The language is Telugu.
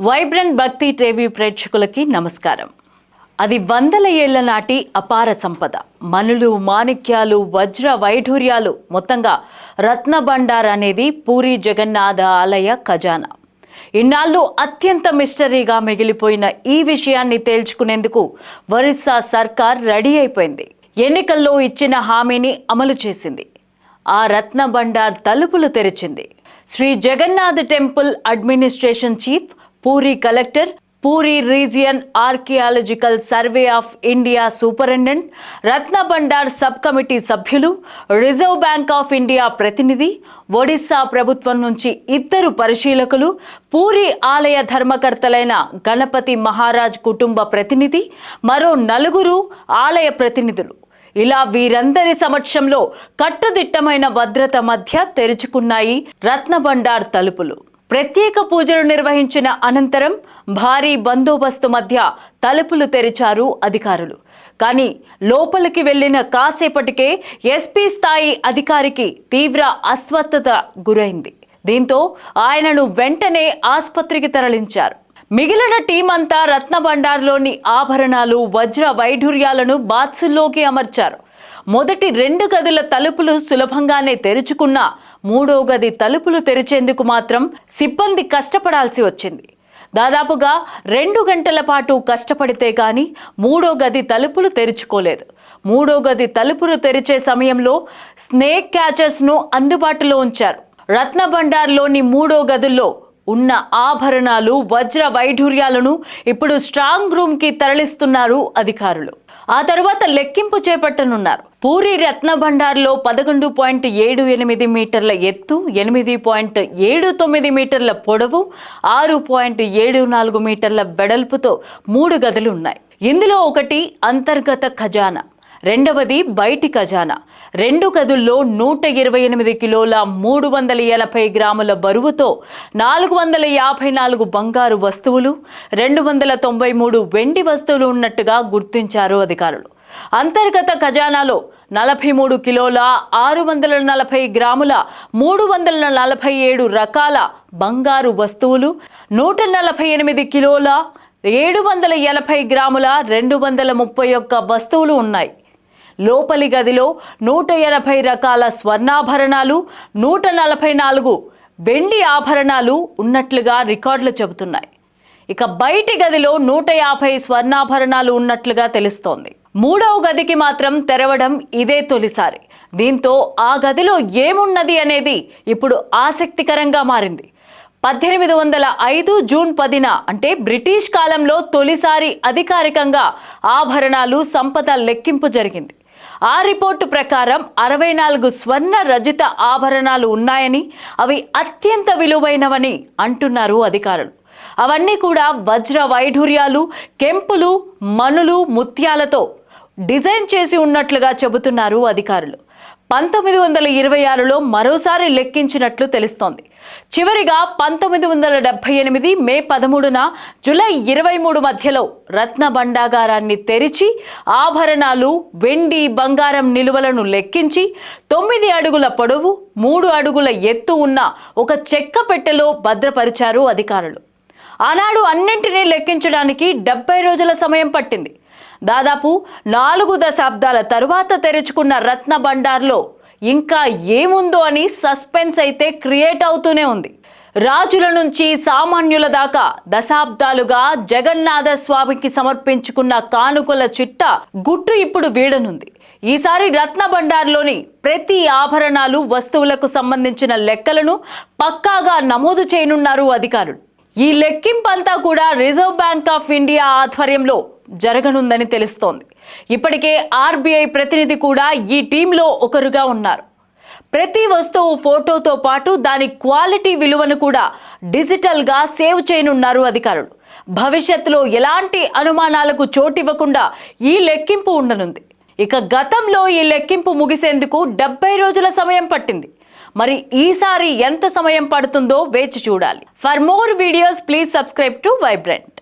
వైబ్రెంట్ భక్తి టీవీ ప్రేక్షకులకి నమస్కారం. అది వందల ఏళ్ళ నాటి అపార సంపద. మనులు మాణిక్యాలు వజ్ర వైఢూర్యాలు మొత్తంగా రత్నభండార్ అనేది పూరి జగన్నాథ ఆలయ ఖజానా. ఇన్నాళ్ళు అత్యంత మిస్టరీగా మిగిలిపోయిన ఈ విషయాన్ని తేల్చుకునేందుకు ఒరిస్సా సర్కార్ రెడీ అయిపోయింది. ఎన్నికల్లో ఇచ్చిన హామీని అమలు చేసింది. ఆ రత్నభండార్ తలుపులు తెరిచింది. Shri Jagannath temple administration chief Puri collector Puri region archaeological survey of India superintendent Ratna Bhandar sub committee సభ్యులు రిజర్వ్ బ్యాంక్ ఆఫ్ ఇండియా ప్రతినిధి ఒడిశా ప్రభుత్వం నుంచి ఇద్దరు పరిశీలకులు పూరి ఆలయ ధర్మకర్తలైన గణపతి మహారాజ్ కుటుంబ ప్రతినిధి మరో నలుగురు ఆలయ ప్రతినిధులు. ఇలా వీరందరి సమక్షంలో కట్టుదిట్టమైన భద్రత మధ్య తెరుచుకున్నాయి రత్నభండార్ తలుపులు. ప్రత్యేక పూజలు నిర్వహించిన అనంతరం భారీ బందోబస్తు మధ్య తలుపులు తెరిచారు అధికారులు. కానీ లోపలికి వెళ్ళిన కాసేపటికే ఎస్పీ స్థాయి అధికారికి తీవ్ర అస్వస్థత గురైంది. దీంతో ఆయనను వెంటనే ఆసుపత్రికి తరలించారు. మిగిలిన టీం అంతా రత్నభండార్లోని ఆభరణాలు వజ్ర వైఢూర్యాలను బాత్సుల్లోకి అమర్చారు. మొదటి రెండు గదుల తలుపులు సులభంగానే తెరుచుకున్నా మూడో గది తలుపులు తెరిచేందుకు మాత్రం సిబ్బంది కష్టపడాల్సి వచ్చింది. దాదాపుగా రెండు గంటల పాటు కష్టపడితే గాని మూడో గది తలుపులు తెరుచుకోలేదు. మూడో గది తలుపులు తెరిచే సమయంలో స్నేక్ క్యాచెస్ను అందుబాటులో ఉంచారు. రత్న భండార్లోని మూడో గదుల్లో ఉన్న ఆభరణాలు వజ్ర వైఢూర్యాలను ఇప్పుడు స్ట్రాంగ్ రూమ్కి తరలిస్తున్నారు అధికారులు. ఆ తర్వాత లెక్కింపు చేపట్టనున్నారు. పూరి రత్నభండార్లో పదకొండు పాయింట్ ఏడు ఎనిమిది మీటర్ల ఎత్తు ఎనిమిది పాయింట్ ఏడు తొమ్మిది మీటర్ల పొడవు ఆరు పాయింట్ ఏడు నాలుగు మీటర్ల వెడల్పుతో మూడు గదులు ఉన్నాయి ఇందులో ఒకటి అంతర్గత ఖజానా. రెండవది బయటి ఖజానా. రెండు గదుల్లో నూట ఇరవై ఎనిమిది కిలోల మూడు వందల ఎనభై గ్రాముల బరువుతో నాలుగు వందల యాభై నాలుగు బంగారు వస్తువులు రెండు వందల తొంభై మూడు వెండి వస్తువులు ఉన్నట్టుగా గుర్తించారు అధికారులు. అంతర్గత ఖజానాలో నలభై మూడు కిలోల ఆరు వందల నలభై గ్రాముల మూడు వందల నలభై ఏడు రకాల బంగారు వస్తువులు నూట నలభై ఎనిమిది కిలోల ఏడు వందల ఎనభై గ్రాముల రెండు వందల ముప్పై ఒక్క వస్తువులు ఉన్నాయి. లోపలి గదిలో నూట ఎనభై రకాల స్వర్ణాభరణాలు నూట నలభై నాలుగు వెండి ఆభరణాలు ఉన్నట్లుగా రికార్డులు చెబుతున్నాయి. ఇక బయటి గదిలో నూట యాభై స్వర్ణాభరణాలు ఉన్నట్లుగా తెలుస్తోంది. మూడవ గదికి మాత్రం తెరవడం ఇదే తొలిసారి. దీంతో ఆ గదిలో ఏమున్నది అనేది ఇప్పుడు ఆసక్తికరంగా మారింది. పద్దెనిమిది వందల ఐదు జూన్ పదిన అంటే బ్రిటిష్ కాలంలో తొలిసారి అధికారికంగా ఆభరణాలు సంపద లెక్కింపు జరిగింది. ఆ రిపోర్టు ప్రకారం అరవై నాలుగు స్వర్ణ రజిత ఆభరణాలు ఉన్నాయని అవి అత్యంత విలువైనవని అంటున్నారు అధికారులు. అవన్నీ కూడా వజ్ర వైఢూర్యాలు కెంపులు మణులు ముత్యాలతో డిజైన్ చేసి ఉన్నట్లుగా చెబుతున్నారు అధికారులు. పంతొమ్మిది వందల ఇరవై ఆరులో మరోసారి లెక్కించినట్లు తెలుస్తోంది. చివరిగా పంతొమ్మిది వందల డెబ్బై ఎనిమిది మే పదమూడున జులై ఇరవై మూడు మధ్యలో రత్న భండాగారాన్ని తెరిచి ఆభరణాలు వెండి బంగారం నిలువలను లెక్కించి తొమ్మిది అడుగుల పొడవు మూడు అడుగుల ఎత్తు ఉన్న ఒక చెక్క పెట్టెలో భద్రపరిచారు అధికారులు. ఆనాడు అన్నింటినీ లెక్కించడానికి డెబ్బై రోజుల సమయం పట్టింది. దాదాపు నాలుగు దశాబ్దాల తరువాత తెరుచుకున్న రత్న భండార్లో ఇంకా ఏముందో అని సస్పెన్స్ అయితే క్రియేట్ అవుతూనే ఉంది. రాజుల నుంచి సామాన్యుల దాకా దశాబ్దాలుగా జగన్నాథ స్వామికి సమర్పించుకున్న కానుకల చిట్ట గుట్టు ఇప్పుడు వీడనుంది. ఈసారి రత్న భండార్లోని ప్రతి ఆభరణాలు వస్తువులకు సంబంధించిన లెక్కలను పక్కాగా నమోదు చేయనున్నారు అధికారులు. ఈ లెక్కింపంతా కూడా రిజర్వ్ బ్యాంక్ ఆఫ్ ఇండియా ఆధ్వర్యంలో జరగనుందని తెలుస్తోంది. ఇప్పటికే ఆర్బీఐ ప్రతినిధి కూడా ఈ టీంలో ఒకరుగా ఉన్నారు. ప్రతి వస్తువు ఫోటోతో పాటు దాని క్వాలిటీ విలువను కూడా డిజిటల్గా సేవ్ చేయనున్నారు అధికారులు. భవిష్యత్తులో ఎలాంటి అనుమానాలకు చోటివ్వకుండా ఈ లెక్కింపు ఉండనుంది. ఇక గతంలో ఈ లెక్కింపు ముగిసేందుకు డెబ్బై రోజుల సమయం పట్టింది. మరి ఈసారి ఎంత సమయం పడుతుందో వేచి చూడాలి. For more videos please subscribe to vibrant